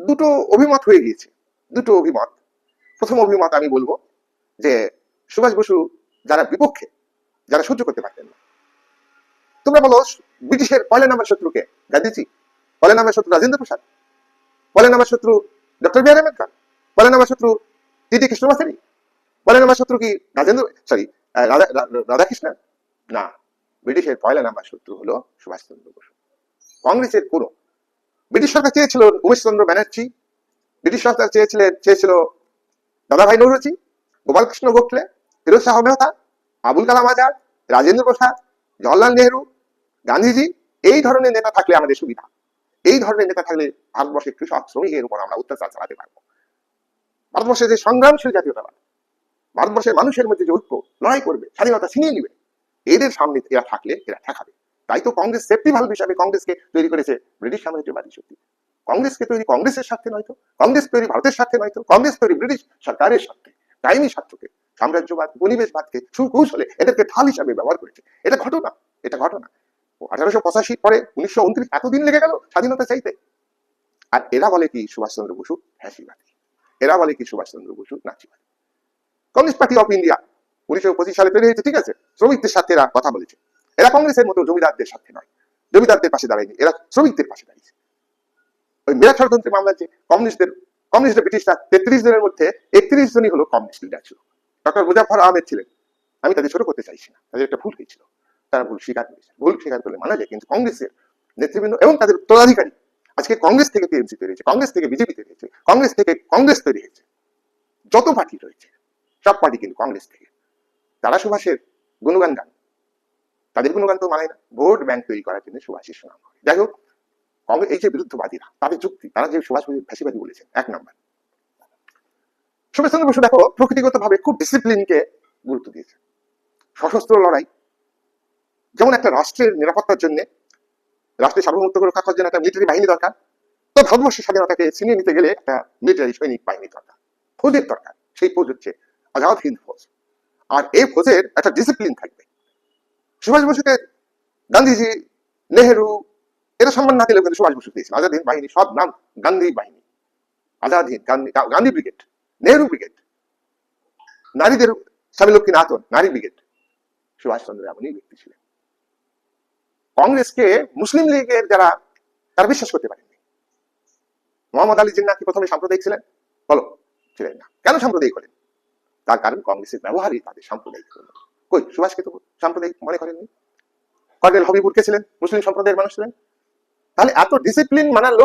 দুটো অভিমত হয়ে গিয়েছে। দুটো অভিমত। প্রথম অভিমত আমি বলব যে, সুভাষ বসু যারা বিপক্ষে, যারা সহ্য করতে পারতেন না। তোমরা বলো, ব্রিটিশের পয়লা নাম্বার শত্রুকে গান্ধীজি, পয়লা নাম্বার শত্রু রাজেন্দ্র প্রসাদ, পয়লা নাম্বার শত্রু ডক্টর বি আর আম্বেদকর, পয়লা নাম্বার শত্রু দিদি কৃষ্ণমাচারী পয়লা নাম্বার শত্রু কি রাজেন্দ্র সরি রাধাকৃষ্ণন না। ব্রিটিশের পয়লা নাম্বার শত্রু হলো সুভাষচন্দ্র বসু। কংগ্রেসের কোনো ব্রিটিশ সরকার চেয়েছিল উমেশ চন্দ্র ব্যানার্জি, ব্রিটিশ সরকার চেয়েছিলেন চেয়েছিল দাদাভাই নৌরজি, গোপালকৃষ্ণ গোখলে, ফিরোজ শাহ মেহতা, আবুল কালাম আজাদ, রাজেন্দ্র প্রসাদ, জওয়াহরলাল নেহরু, গান্ধীজি, এই ধরনের নেতা থাকলে আমাদের সুবিধা। এই ধরনের নেতা থাকলে ভারতবর্ষের কৃষক শ্রমিকের উপর আমরা অত্যাচার চালাতে পারব। ভারতবর্ষের যে সংগ্রামশীল জাতীয়তাবাদ ভারতবর্ষের মানুষের মধ্যে যে ঐক্য, লড়াই করবে, স্বাধীনতা ছিনিয়ে নিবে, এদের সামনে এরা থাকলে, এরা ঠেকাবে। তাই তো কংগ্রেস সেফটি ভাল্ব হিসাবে কংগ্রেসকে তৈরি করেছে ব্রিটিশ সাম্রাজ্যবাদী শক্তি কংগ্রেসকে তৈরি কংগ্রেসের স্বার্থে নয়তো কংগ্রেস তৈরি ভারতের স্বার্থে নয়তো কংগ্রেস তৈরি ব্রিটিশ সরকারের স্বার্থে দায়নি স্বার্থকে, সাম্রাজ্যবাদ পরিবেশবাদকে সুকৌশলে এদেরকে ঢাল হিসাবে ব্যবহার করেছে। এটা ঘটনা এটা ঘটনা। আঠারোশো পঁচাশি পরে উনিশশো উনত্রিশ এতদিন লেগে গেল স্বাধীনতা চাইতে। আর এরা বলে কি সুভাষচন্দ্র বসু ফ্যাসিবাদী এরা বলে কি সুভাষচন্দ্র বসু নাচিবাদী? কমিউনিস্ট পার্টি অফ ইন্ডিয়া উনিশশো পঁচিশ সালে তৈরি হয়েছে ঠিক আছে? শ্রমিকদের সাথে এরা কথা বলেছে। এরা কংগ্রেসের মতো জমিদারদের সাথে নয়। জমিদারদের পাশে দাঁড়ায়নি, এরা শ্রমিকদের পাশে দাঁড়িয়েছে। ওই মেরা ষড়যন্ত্রের মামলায় যে কমিউনিস্টদের কমিউনিস্ট ব্রিটিশরা তেত্রিশ জনের মধ্যে একত্রিশ জনই হলো কমিউনিস্ট লিডার ছিল। ডক্টর মুজাফর আহমেদ ছিলেন। আমি তাদের ছোট করতে চাইছি না, তাদের একটা ভুল হয়েছিল। তারা ভুল স্বীকার করেছে ভুল স্বীকার করলে মানা যায়, কিন্তু কংগ্রেসের নেতৃবৃন্দ এবং তাদের উত্তরাধিকারী আজকে কংগ্রেস থেকে টিএমসি তৈরি হয়েছে কংগ্রেস থেকে বিজেপি তৈরি হয়েছে কংগ্রেস থেকে কংগ্রেস তৈরি হয়েছে। যত পার্টি রয়েছে, সব পার্টি কিন্তু কংগ্রেস থেকে। তারা সুভাষের গুণগান গান তাদের গুণগান তো মানে না। ভোট ব্যাংক তৈরি করার জন্য সুভাষের সুনাম যাই হোক কংগ্রেস এই যে বিরুদ্ধবাদীরা, তাদের যুক্তি, তারা যে সুভাষ ফ্যাসিবাদী বলেছেন, এক নম্বর। সুভাষচন্দ্র বসু দেখো প্রকৃতিগত ভাবে খুব ডিসিপ্লিনকে গুরুত্ব দিয়েছে। সশস্ত্র লড়াই, যেমন একটা রাষ্ট্রের নিরাপত্তার জন্য রাষ্ট্রের সার্বভৌমত্ব রক্ষা করার জন্য একটা মিলিটারি বাহিনী দরকার, তো ভারতবর্ষের স্বাধীনতাকে ছিনিয়ে নিতে গেলে একটা মিলিটারি সৈনিক বাহিনী দরকার, ফৌজের দরকার, সেই ফৌজ হচ্ছে আজাদ হিন্দ ফৌজ। আর এই ফৌজের একটা ডিসিপ্লিন থাকবে। সুভাষ বসুকে গান্ধীজি, নেহেরু, এরা সম্মান না দিলে কিন্তু সুভাষ বসু দিয়েছিল আজাদ হিন্দ বাহিনী, সব নাম গান্ধী বাহিনী। আজাদ হিন্দ, গান্ধী গান্ধী ব্রিগেড, নেহেরু ব্রিগেড, নারীদের স্বামী লক্ষ্মীনাথন নারী ব্রিগেড, সুভাষচন্দ্র এমনই ব্যক্তি ছিলেন। কংগ্রেসকে মুসলিম লীগের যারা, তারা বিশ্বাস করতে পারেননি। মোহাম্মদ আলী জিন্না কি প্রথমে সাম্প্রদায়িক ছিলেন? বলো, ছিলেন না। কেন সাম্প্রদায়িক হলেন? তার কারণ কংগ্রেসের ব্যবহারই তাদের সাম্প্রদায়িক হলো। কই, সুভাষকে তো সাম্প্রদায়িক মনে করেননি? কর্নেল হবিবুর কে ছিলেন? মুসলিম সম্প্রদায়ের মানুষ ছিলেন? তাহলে এত ডিসিপ্লিন মানার লোক